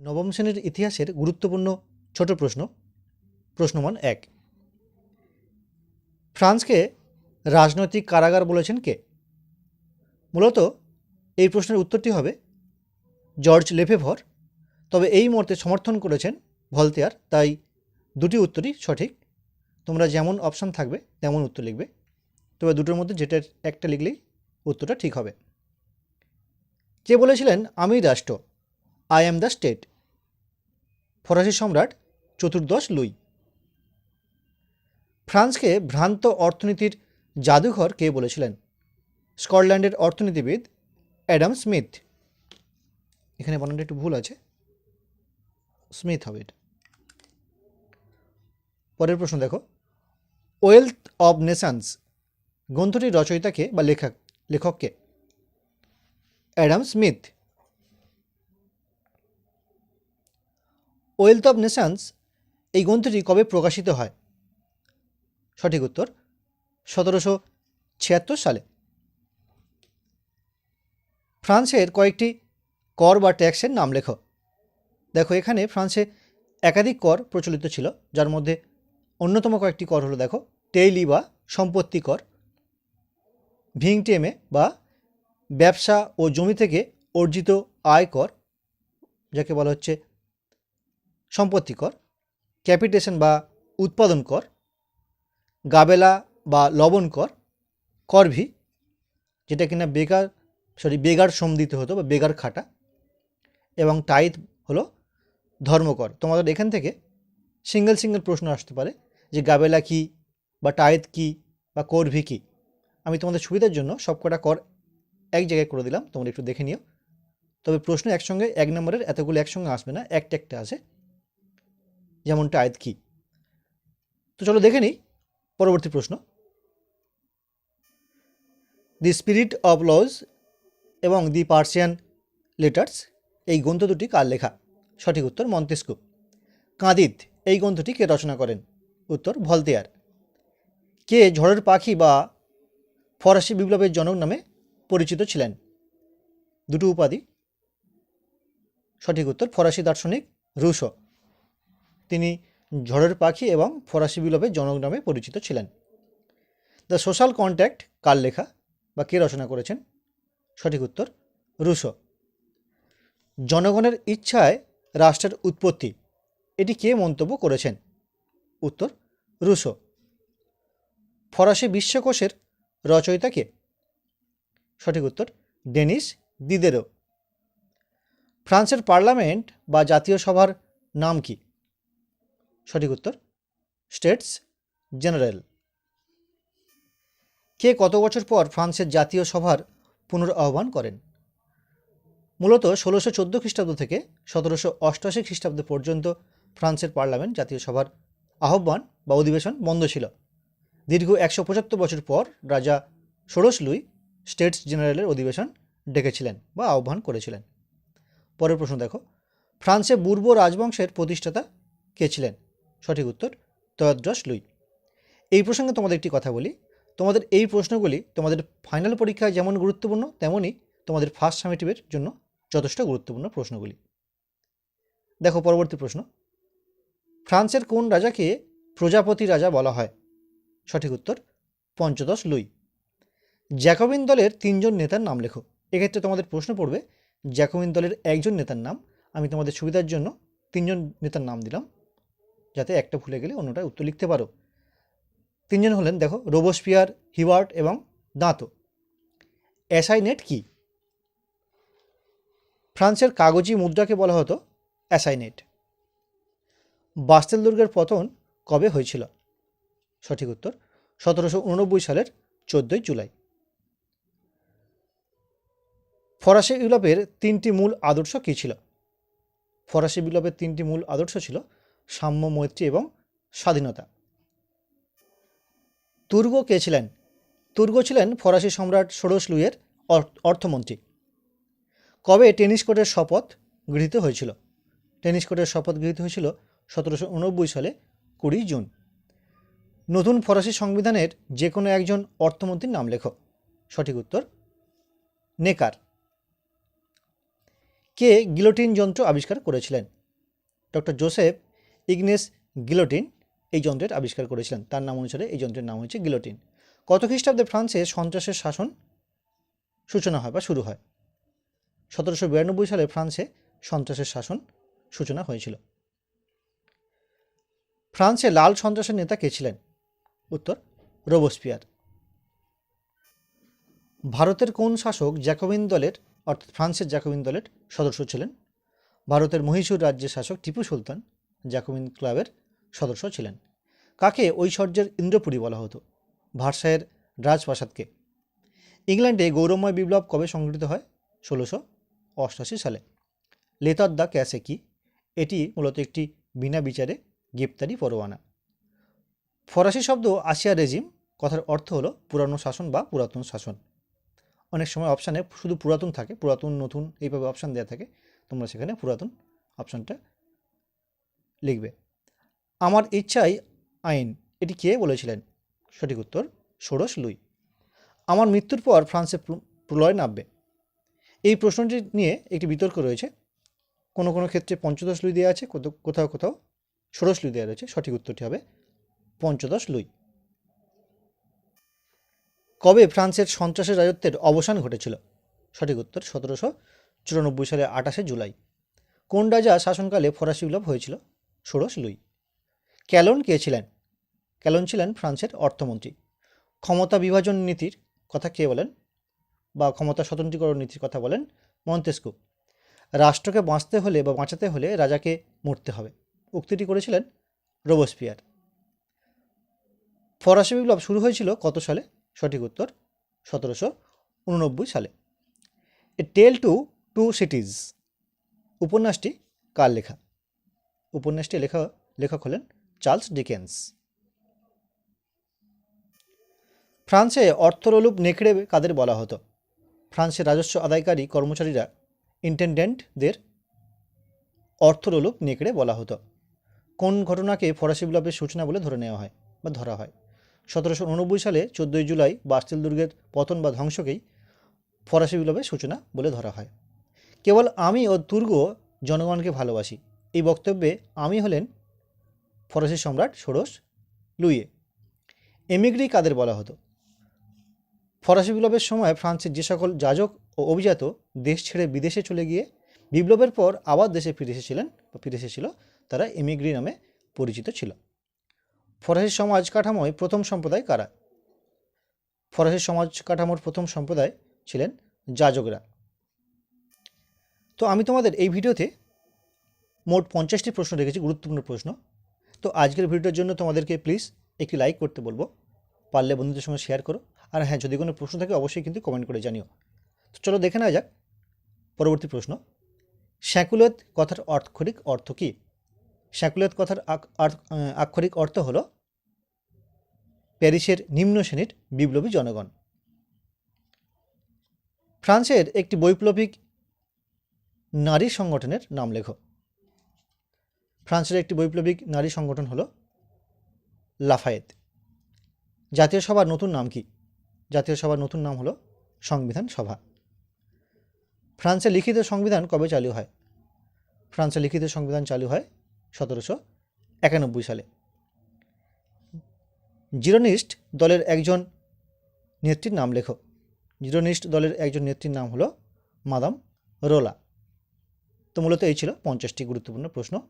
নবম শ্রেণির ইতিহাসের গুরুত্বপূর্ণ ছোট প্রশ্ন। প্রশ্নমান এক। ফ্রান্সকে রাজনৈতিক কারাগার বলেছেন কে? মূলত এই প্রশ্নের উত্তরটি হবে জর্জ লেফেভর, তবে এই মুহূর্তে সমর্থন করেছেন ভলতেয়ার, তাই দুটি উত্তরই সঠিক। তোমরা যেমন অপশান থাকবে, তেমন উত্তর লিখবে। তবে দুটোর মধ্যে যেটার একটা লিখলেই উত্তরটা ঠিক হবে। কে বলেছিলেন, আমি রাষ্ট্র? আই অ্যাম দ্য স্টেট ফরাসি সম্রাট চতুর্দশ লুই। ফ্রান্সকে ভ্রান্ত অর্থনীতির জাদুঘর কে বলেছিলেন? স্কটল্যান্ডের অর্থনীতিবিদ অ্যাডাম স্মিথ। এখানে বানানটা একটু ভুল আছে। স্মিথ হবে পরের প্রশ্ন দেখো। Wealth of Nations. গ্রন্থটির রচয়িতাকে বা লেখক লেখককে Adam Smith. Wealth of Nations এই গ্রন্থটি কবে প্রকাশিত হয়? সঠিক উত্তর সতেরোশো ছিয়াত্তর সালে। ফ্রান্সের কয়েকটি কর বা ট্যাক্সের নাম লেখো। দেখো, এখানে ফ্রান্সে একাধিক কর প্রচলিত ছিল, যার মধ্যে অন্যতম কয়েকটি কর হলো, দেখো টেইলি বা সম্পত্তি কর, ভিংটেমে বা ব্যবসা ও জমি থেকে অর্জিত আয় কর, যাকে বলা হচ্ছে সম্পত্তি কর, ক্যাপিটেশন বা উৎপাদন কর, গাবেলা বা লবণ কর করভি যেটা কিনা বেকার সরি বেগার শ্রম দিতে হতো বা বেগার খাটা, এবং টাইথ হলো ধর্মকর তোমাদের এখান থেকে সিঙ্গেল সিঙ্গেল প্রশ্ন আসতে পারে যে গাবেলা কি বা টাইথ কি বা করভি কি। আমি তোমাদের সুবিধার জন্য সবকটা কর এক জায়গায় করে দিলাম, তোমরা একটু দেখে নিও। তবে প্রশ্ন একসঙ্গে, এক নম্বরের এতগুলো একসঙ্গে আসবে না, একটা একটা আছে। যেমন টাইথ কি? তো চলো দেখে নিই, পরবর্তী প্রশ্ন। দি স্পিরিট অব লজ এবং দি পার্সিয়ান লেটার্স এই গ্রন্থ দুটি কার লেখা? সঠিক উত্তর মন্তেস্কু। কাঁদিত, এই গ্রন্থটি কে রচনা করেন? উত্তর ভলতেয়ার। কে ঝড়ের পাখি বা ফরাসি বিপ্লবের জনক নামে পরিচিত ছিলেন? দুটো উপাধি। সঠিক উত্তর ফরাসি দার্শনিক রুশো। তিনি ঝড়ের পাখি এবং ফরাসি বিপ্লবের জনক নামে পরিচিত ছিলেন। দ্য সোশ্যাল কন্ট্যাক্ট কার লেখা বা কে রচনা করেছেন? সঠিক উত্তর, রুশো। জনগণের ইচ্ছায় রাষ্ট্রের উৎপত্তি, এটি কে মন্তব্য করেছেন? উত্তর, রুশো। ফরাসি বিশ্বকোষের রচয়িতা কে? সঠিক উত্তর, ডেনিস দিদেরো ফ্রান্সের পার্লামেন্ট বা জাতীয় সভার নাম কি? সঠিক উত্তর স্টেটস জেনারেল কে কত বছর পর ফ্রান্সের জাতীয় সভার পুনর আহ্বান করেন? মূলত ষোলোশো চোদ্দ খ্রিস্টাব্দ থেকে সতেরোশো অষ্টআশি খ্রিস্টাব্দ পর্যন্ত ফ্রান্সের পার্লামেন্ট জাতীয় সভার আহ্বান বা অধিবেশন বন্ধ ছিল। দীর্ঘ একশো পঁচাত্তর বছর পর রাজা ষোড়শ লুই স্টেটস জেনারেলের অধিবেশন ডেকেছিলেন বা আহ্বান করেছিলেন। পরের প্রশ্ন দেখো, ফ্রান্সে পূর্ব রাজবংশের প্রতিষ্ঠাতা কে ছিলেন? সঠিক উত্তর তয়দ্রস লুই এই প্রসঙ্গে তোমাদের একটি কথা বলি। তোমাদের এই প্রশ্নগুলি তোমাদের ফাইনাল পরীক্ষায় যেমন গুরুত্বপূর্ণ তেমনই তোমাদের ফার্স্ট সামেটিভের জন্য যথেষ্ট গুরুত্বপূর্ণ প্রশ্নগুলি। দেখো পরবর্তী প্রশ্ন। ফ্রান্সের কোন রাজাকে প্রজাপতি রাজা বলা হয়? সঠিক উত্তর পঞ্চদশ লুই। জ্যাকোবিন দলের তিনজন নেতার নাম লেখো। এক্ষেত্রে তোমাদের প্রশ্ন পড়বে, জ্যাকোবিন দলের একজন নেতার নাম। আমি তোমাদের সুবিধার জন্য তিনজন নেতার নাম দিলাম। যাতে একটা ভুলে গেলে অন্যটা উত্তর লিখতে পারো। তিনজন হলেন, দেখো রোবোস্পিয়ার হিওয়ার্ট এবং দাঁতো। অ্যাসাইনেট কি? ফ্রান্সের কাগজি মুদ্রাকে বলা হতো অ্যাসাইনেট। বাস্তেল দুর্গের পতন কবে হয়েছিল? সঠিক উত্তর, সতেরোশো উননব্বই সালের চোদ্দোই জুলাই। ফরাসি বিপ্লবের তিনটি মূল আদর্শ কী ছিল? ফরাসি বিপ্লবের তিনটি মূল আদর্শ ছিল সাম্য মৈত্রী এবং স্বাধীনতা। তুর্গ কে ছিলেন? তুর্গ ছিলেন ফরাসি সম্রাট ষোড়শ লুইয়ের অর্থ- অর্থমন্ত্রী। কবে টেনিস কোর্টের শপথ গৃহীত হয়েছিল? টেনিস কোর্টের শপথ গৃহীত হয়েছিল সতেরোশো উনব্বই সালে, কুড়ি জুন। নতুন ফরাসি সংবিধানের যে কোনো একজন অর্থমন্ত্রীর নাম লেখো। সঠিক উত্তর? নেকার। কে গিলোটিন যন্ত্র আবিষ্কার করেছিলেন? ডক্টর জোসেফ ইগনেস গিলোটিন এই যন্ত্রের আবিষ্কার করেছিলেন। তার নাম অনুসারে এই যন্ত্রের নাম হচ্ছে গিলোটিন। কত খ্রিস্টাব্দে ফ্রান্সে সন্ত্রাসের শাসন সূচনা হয় বা শুরু হয়? সতেরোশো বিরানব্বই সালে ফ্রান্সে সন্ত্রাসের শাসন সূচনা হয়েছিল। ফ্রান্সে লাল সন্ত্রাসের নেতা কে ছিলেন? উত্তর, রোবোস্পিয়ার। ভারতের কোন শাসক জ্যাকোবিন দলের, অর্থাৎ ফ্রান্সের জ্যাকোবিন দলের সদস্য ছিলেন? ভারতের মহীশূর রাজ্যের শাসক টিপু সুলতান জ্যাকোবিন ক্লাবের সদস্য ছিলেন। কাকে ঐশ্বর্যের ইন্দ্রপুরী বলা হতো? ভারসায়ের রাজপ্রাসাদকে। ইংল্যান্ডে গৌরবময় বিপ্লব কবে সংঘটিত হয়? ষোলোশো অষ্টাশি সালে। লেতার দ্য ক্যাসে কি? এটি মূলত একটি বিনা বিচারে গ্রেপ্তারি পরোয়ানা। ফরাসি শব্দ আসিয়া রেজিম কথার অর্থ হলো পুরানো শাসন বা পুরাতন শাসন। অনেক সময় অপশানে শুধু পুরাতন থাকে, পুরাতন, নতুন এইভাবে অপশান দেওয়া থাকে। তোমরা সেখানে পুরাতন অপশানটা লিখবে। আমার ইচ্ছাই আইন, এটি কে বলেছিলেন? সঠিক উত্তর, ষোড়শ লুই। আমার মৃত্যুর পর ফ্রান্সে প্র- প্রলয় নামবে। এই প্রশ্নটি নিয়ে একটি বিতর্ক রয়েছে। কোনো কোনো ক্ষেত্রে পঞ্চদশ লুই দেওয়া আছে কোথাও কোথাও ষোড়শ লুই দেওয়া রয়েছে। সঠিক উত্তরটি হবে পঞ্চদশ লুই। কবে ফ্রান্সের সন্ত্রাসের রাজত্বের অবসান ঘটেছিল? সঠিক উত্তর, সতেরোশো চুরানব্বই সালে আঠাশে জুলাই। কোন রাজা শাসনকালে ফরাসি বিপ্লব হয়েছিল? ষোড়শ লুই। ক্যালন কে ছিলেন? ক্যালন ছিলেন ফ্রান্সের অর্থমন্ত্রী। ক্ষমতা বিভাজন নীতির কথা কে বলেন? বা ক্ষমতা স্বতন্ত্রীকরণ নীতির কথা বলেন মন্তেস্কু। রাষ্ট্রকে বাঁচতে হলে বা বাঁচাতে হলে রাজাকে মরতে হবে। উক্তিটি করেছিলেন রোবোস্পিয়ার ফরাসি বিপ্লব শুরু হয়েছিল কত সালে? সঠিক উত্তর, সতেরোশো উননব্বই সালে। A tale to two cities. উপন্যাসটি কার লেখা? উপন্যাসটি লেখা, লেখক হলেন চার্লস ডিকেন্স। ফ্রান্সে অর্থরলুপ নেকড়ে কাদের বলা হতো? ফ্রান্সের রাজস্ব আদায়কারী কর্মচারীরা ইন্টেন্ডেন্টদের অর্থরলুপ নেকড়ে বলা হতো। কোন ঘটনাকে ফরাসি বিপ্লবের সূচনা বলে ধরে নেওয়া হয় বা ধরা হয়? সতেরোশো উননব্বই সালে চোদ্দোই জুলাই বাস্তিল দুর্গের পতন বা ধ্বংসকেই ফরাসি বিপ্লবের সূচনা বলে ধরা হয়। কেবল আমি ও তুর্গ জনগণকে ভালোবাসি এই বক্তব্যে আমি হলেন ফরাসি সম্রাট ষোড়শ লুইয়ে। এমিগ্রি কাদের বলা হতো? ফরাসি বিপ্লবের সময় ফ্রান্সের যে সকল যাজক ও অভিজাত দেশ ছেড়ে বিদেশে চলে গিয়ে বিপ্লবের পর আবার দেশে ফিরে এসেছিলেন বা ফিরে এসেছিল, তারা এমিগ্রি নামে পরিচিত ছিল। ফরাসি সমাজ কাঠামোয় প্রথম সম্প্রদায় কারা? ফরাসি সমাজ কাঠামোর প্রথম সম্প্রদায় ছিলেন যাজকরা। তো আমি তোমাদের এই ভিডিওতে মোট পঞ্চাশটি প্রশ্ন রেখেছি, গুরুত্বপূর্ণ প্রশ্ন। তো আজকের ভিডিওটার জন্য তোমাদেরকে প্লিজ একটি লাইক করতে বলব। পারলে বন্ধুদের সঙ্গে শেয়ার করো। আর হ্যাঁ যদি কোনো প্রশ্ন থাকে অবশ্যই কিন্তু কমেন্ট করে জানিও। তো চলো দেখে নেওয়া যাক। পরবর্তী প্রশ্ন। স্যাকুলেত কথার আক্ষরিক অর্থ কী? স্যাকুলেত কথার আক্ষরিক অর্থ হল প্যারিসের নিম্ন শ্রেণির বিপ্লবী জনগণ। ফ্রান্সের একটি বৈপ্লবিক নারী সংগঠনের নাম লেখো। ফ্রান্সের একটি বৈপ্লবিক নারী সংগঠন হল লাফায়েত। জাতীয় সভার নতুন নাম কি? জাতীয় সভার নতুন নাম হলো সংবিধান সভা। ফ্রান্সের লিখিত সংবিধান কবে চালু হয়? ফ্রান্সের লিখিত সংবিধান চালু হয় সতেরোশো একানব্বই সালে। জিরোনিস্ট দলের একজন নেত্রীর নাম লেখো। জিরোনিস্ট দলের একজন নেত্রীর নাম হলো মাদাম রোলা। তো মূলত এই ছিল পঞ্চাশটি গুরুত্বপূর্ণ প্রশ্ন।